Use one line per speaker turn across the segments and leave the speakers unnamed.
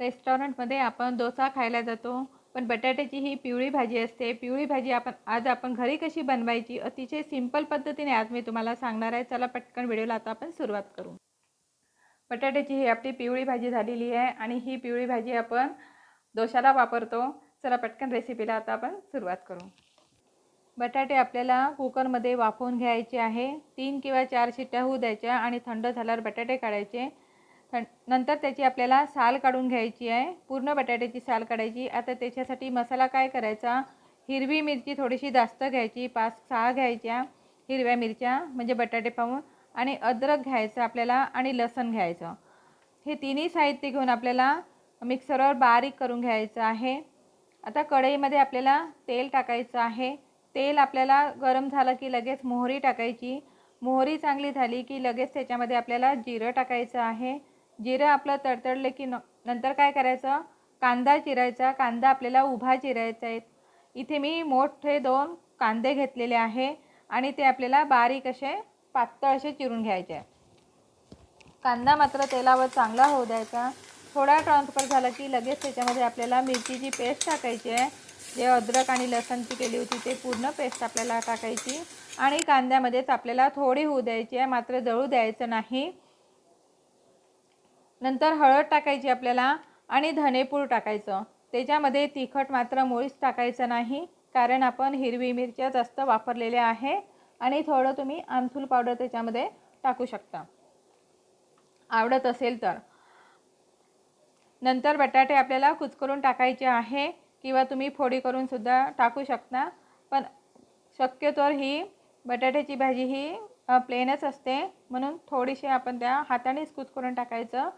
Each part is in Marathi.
रेस्टॉरंटमध्ये आपण डोसा खायला जातो पण बटाट्याची ही पिवळी भाजी असते. पिवळी भाजी आपण आज आपण घरी कशी बनवायची? अतिशय सिंपल पद्धतीने आज मी तुम्हाला सांगणार आहे. चला पटकन व्हिडिओला आता आपण सुरुवात करू. बटाट्याची ही आपली पिवळी भाजी झालेली आहे आणि ही पिवळी भाजी आपण डोशाला वापरतो. चला पटकन रेसिपीला आता आपण सुरुवात करू. बटाटे आपल्याला कुकरमध्ये वाफवून घ्यायचे आहे. तीन किंवा चार शिट्ट्या होऊ द्यायच्या आणि थंड झाल्यावर बटाटे काढायचे. थं नंतर त्याची आपल्याला साल काढून घ्यायची आहे. पूर्ण बटाट्याची साल काढायची. आता त्याच्यासाठी मसाला काय करायचा? हिरवी मिरची थोडीशी जास्त घ्यायची. पाच सहा घ्यायच्या हिरव्या मिरच्या म्हणजे बटाटे पाहून. आणि अद्रक घ्यायचं आपल्याला आणि लसण घ्यायचं. हे तिन्ही साहित्य घेऊन आपल्याला मिक्सरवर बारीक करून घ्यायचं आहे. आता कढईमध्ये आपल्याला तेल टाकायचं आहे. तेल आपल्याला गरम झालं की लगेच मोहरी टाकायची. मोहरी चांगली झाली की लगेच त्याच्यामध्ये आपल्याला जिरं टाकायचं आहे. जिरं आपलं तडतडलं की न नंतर काय करायचं? कांदा चिरायचा कांदा आपल्याला उभा चिरायचा आहे. इथे मी मोठे दोन कांदे घेतलेले आहे आणि ते आपल्याला बारीक असे पातळ असे चिरून घ्यायचे आहे. कांदा मात्र तेलावर चांगला होऊ द्यायचा. थोडा ट्रान्सफर झाला की लगेच त्याच्यामध्ये आपल्याला मिरचीची पेस्ट टाकायची आहे. जे अद्रक आणि लसणची केली होती ते पूर्ण पेस्ट आपल्याला टाकायची. आणि कांद्यामध्येच आपल्याला थोडी होऊ द्यायची आहे मात्र जळू द्यायचं नाही. नंतर हळद टाकायची आपल्याला आणि धनेपूड टाकायचं. त्याच्यामध्ये तिखट मात्र मुळीच टाकायचं नाही कारण आपण हिरवी मिरच्या जास्त वापरलेल्या आहे आणि थोडं तुम्ही आमचूल पावडर त्याच्यामध्ये टाकू शकता. आवडत असेल तर. नंतर बटाटे आपल्याला कुचकरून टाकायचे आहे किंवा तुम्ही फोडी करूनसुद्धा टाकू शकता. पण शक्यतोवर ही बटाट्याची भाजी ही प्लेनच असते. म्हणून थोडीशी आपण त्या हातानेच कुचकरून टाकायचं.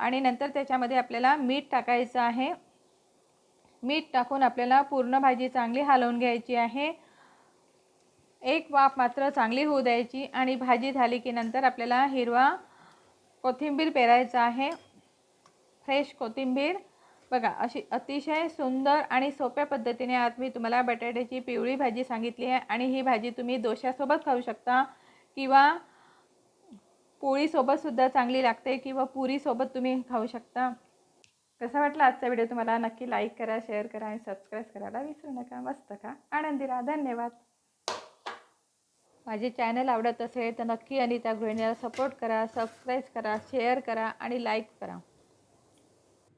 आणि नंतर त्याच्यामध्ये आपल्याला मीठ टाकायचं आहे. मीठ टाकून आपल्याला पूर्ण भाजी चांगली हलवून घ्यायची आहे. एक वाफ मात्र चांगली होऊ द्यायची आणि भाजी झाली की नंतर आपल्याला हिरवा कोथिंबीर पेरायचा आहे. फ्रेश कोथिंबीर. बघा अशी अतिशय सुंदर आणि सोप्या पद्धतीने आज मी तुम्हाला बटाट्याची पिवळी भाजी सांगितली आहे आणि ही भाजी तुम्ही दोशासोबत खाऊ शकता किंवा पोळीसोबतसुद्धा चांगली लागते किंवा पुरीसोबत तुम्ही खाऊ शकता. कसा वाटला आजचा व्हिडिओ तुम्हाला? नक्की लाईक करा शेअर करा आणि सबस्क्राईब करायला विसरू नका. मस्त का आनंदी राहा. धन्यवाद. माझे चॅनल आवडत असेल तर नक्की अनिता गृहिणीला सपोर्ट करा सबस्क्राईब करा शेअर करा आणि लाईक करा.